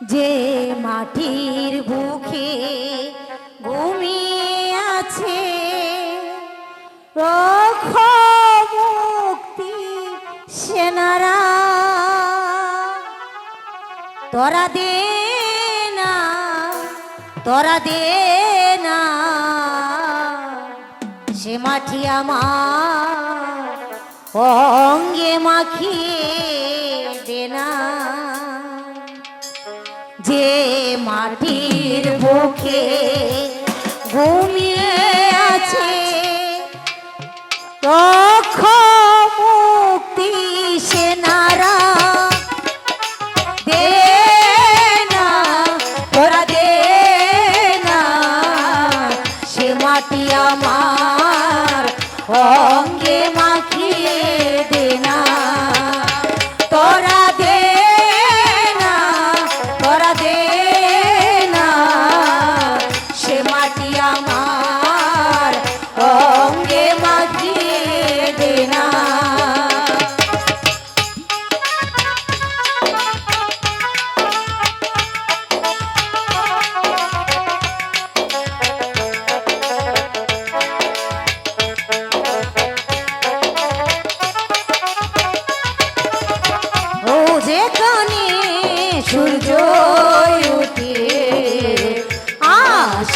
যে মাটির বুকে ঘুমিয়ে আছে, রক্ষ মুক্তি সেনারা। তোরা দে না, তোরা দে না, সে মাটি আমার অঙ্গে মাখিয়ে দেনা যে মাটির বুকে ঘুমিয়ে আছে। লক্ষ মুক্তি সেনারা দে না ওরা দে না। সে মাটি আমার অঙ্গে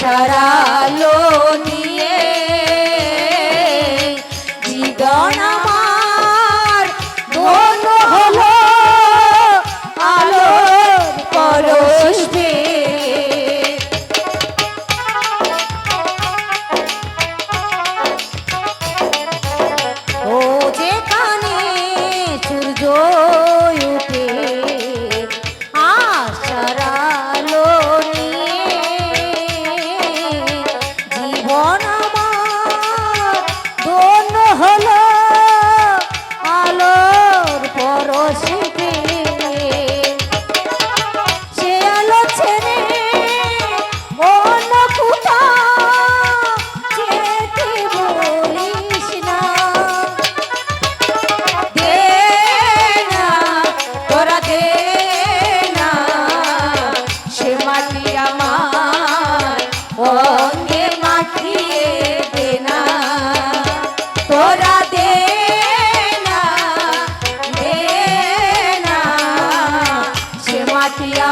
সারালো রাখিয়া